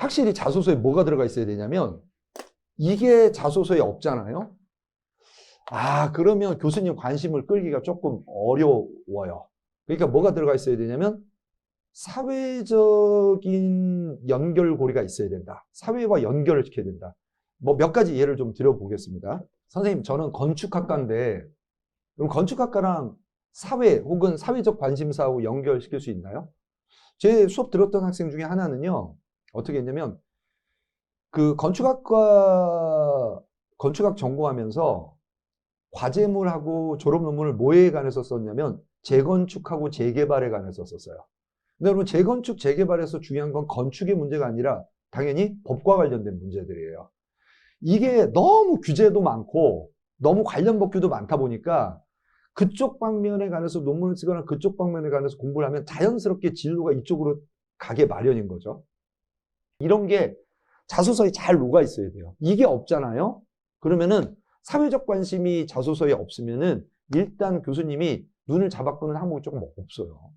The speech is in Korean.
확실히 자소서에 뭐가 들어가 있어야 되냐면 이게 자소서에 없잖아요. 아, 그러면 교수님 관심을 끌기가 조금 어려워요. 그러니까 뭐가 들어가 있어야 되냐면 사회적인 연결고리가 있어야 된다. 사회와 연결을 시켜야 된다. 뭐 몇 가지 예를 좀 드려보겠습니다. 선생님, 저는 건축학과인데, 그럼 건축학과랑 사회 혹은 사회적 관심사하고 연결시킬 수 있나요? 제 수업 들었던 학생 중에 하나는요, 어떻게 했냐면, 그 건축학과, 건축학 전공하면서 과제물하고 졸업 논문을 뭐에 관해서 썼냐면, 재건축하고 재개발에 관해서 썼어요. 근데 여러분, 재건축, 재개발에서 중요한 건 건축의 문제가 아니라 당연히 법과 관련된 문제들이에요. 이게 너무 규제도 많고, 너무 관련 법규도 많다 보니까 그쪽 방면에 관해서 논문을 쓰거나 그쪽 방면에 관해서 공부를 하면 자연스럽게 진로가 이쪽으로 가게 마련인 거죠. 이런 게 자소서에 잘 녹아 있어야 돼요. 이게 없잖아요? 그러면은 사회적 관심이 자소서에 없으면은 일단 교수님이 눈을 잡아끄는 항목이 조금 없어요.